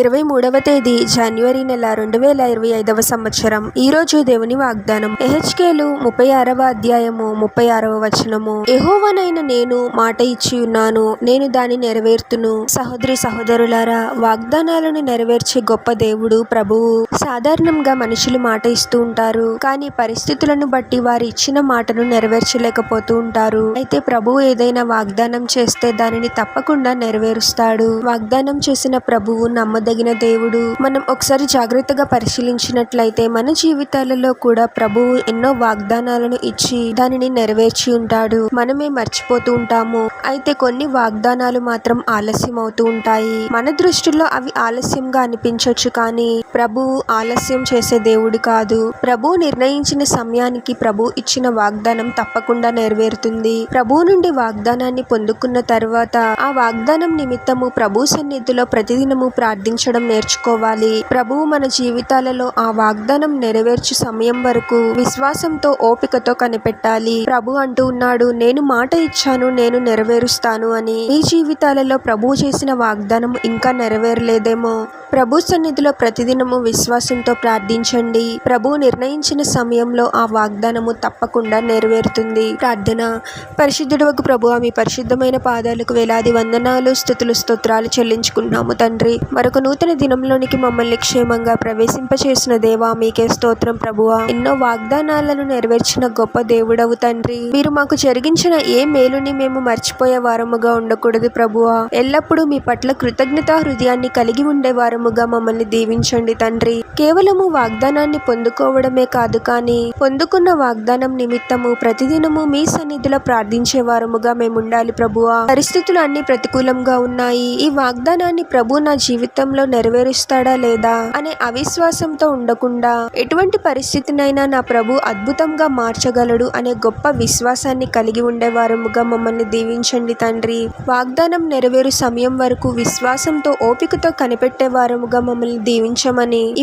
ఇరవై మూడవ తేదీ జనవరి నెల రెండు వేల ఇరవై ఐదవ సంవత్సరం. ఈ రోజు దేవుని వాగ్దానం. ఎహెచ్కేలు ముప్పై ఆరవ అధ్యాయము ముప్పై ఆరవ వచనము. ఎహోవనైన నేను మాట ఇచ్చి ఉన్నాను నేను దాన్ని నెరవేర్తును. సహోదరి సహోదరులారా వాగ్దానాలను నెరవేర్చే గొప్ప దేవుడు ప్రభువు. సాధారణంగా మనుషులు మాట ఇస్తూ ఉంటారు కానీ పరిస్థితులను బట్టి వారు ఇచ్చిన మాటను నెరవేర్చలేకపోతూ ఉంటారు. అయితే ప్రభువు ఏదైనా వాగ్దానం చేస్తే దానిని తప్పకుండా నెరవేరుస్తాడు. వాగ్దానం చేసిన ప్రభువు నమ్మ నమ్మదగిన దేవుడు. మనం ఒకసారి జాగ్రత్తగా పరిశీలించినట్లయితే మన జీవితాలలో కూడా ప్రభువు ఎన్నో వాగ్దానాలను ఇచ్చి దానిని నెరవేర్చి ఉంటాడు. మనమే మర్చిపోతూ ఉంటాము. అయితే కొన్ని వాగ్దానాలు మాత్రం ఆలస్యం అవుతూ ఉంటాయి. మన దృష్టిలో అవి ఆలస్యంగా అనిపించవచ్చు కానీ ప్రభువు ఆలస్యం చేసే దేవుడు కాదు. ప్రభు నిర్ణయించిన సమయానికి ప్రభు ఇచ్చిన వాగ్దానం తప్పకుండా నెరవేరుతుంది. ప్రభు నుండి వాగ్దానాన్ని పొందుకున్న తర్వాత ఆ వాగ్దానం నిమిత్తము ప్రభు సన్నిధిలో ప్రతిదినము ప్రార్థి ప్రార్థించడం నేర్చుకోవాలి. ప్రభువు మన జీవితాలలో ఆ వాగ్దానం నెరవేర్చు సమయం వరకు విశ్వాసంతో ఓపికతో కనిపెట్టాలి. ప్రభు అంటూ ఉన్నాడు నేను మాట ఇచ్చాను నేను నెరవేరుస్తాను అని. మీ జీవితాలలో ప్రభు చేసిన వాగ్దానం ఇంకా నెరవేరలేదేమో. ప్రభు సన్నిధిలో ప్రతిదినము విశ్వాసంతో ప్రార్థించండి. ప్రభు నిర్ణయించిన సమయంలో ఆ వాగ్దానము తప్పకుండా నెరవేరుతుంది. ప్రార్థన. పరిశుద్ధుడవకు ప్రభు మీ పరిశుద్ధమైన పాదాలకు వేలాది వందనాలు స్థుతులు స్తోత్రాలు చెల్లించుకున్నాము తండ్రి. మరొక నూతన దినంలోనికి మమ్మల్ని క్షేమంగా ప్రవేశింపచేసిన దేవా మీకే స్తోత్రం ప్రభువా. ఎన్నో వాగ్దానాలను నెరవేర్చిన గొప్ప దేవుడవు తండ్రి. మీరు మాకు జరిగించిన ఏ మేలుని మేము మర్చిపోయే వారముగా ఉండకూడదు ప్రభువా. ఎల్లప్పుడూ మీ పట్ల కృతజ్ఞతా హృదయాన్ని కలిగి ఉండే వారముగా మమ్మల్ని దీవించండి తండ్రి. కేవలము వాగ్దానాన్ని పొందుకోవడమే కాదు కానీ పొందుకున్న వాగ్దానం నిమిత్తము ప్రతిదినము మీ సన్నిధిలో ప్రార్థించే వారముగా మేము ఉండాలి ప్రభువా. పరిస్థితులు అన్ని ప్రతికూలంగా ఉన్నాయి. ఈ వాగ్దానాన్ని ప్రభు నా జీవితంలో నెరవేరుస్తాడా లేదా అనే అవిశ్వాసంతో ఉండకుండా ఎటువంటి పరిస్థితినైనా నా ప్రభు అద్భుతంగా మార్చగలడు అనే గొప్ప విశ్వాసాన్ని కలిగి ఉండేవారముగా మమ్మల్ని దీవించండి తండ్రి. వాగ్దానం నెరవేరు సమయం వరకు విశ్వాసంతో ఓపికతో కనిపెట్టే వారముగా మమ్మల్ని దీవించమని ఈ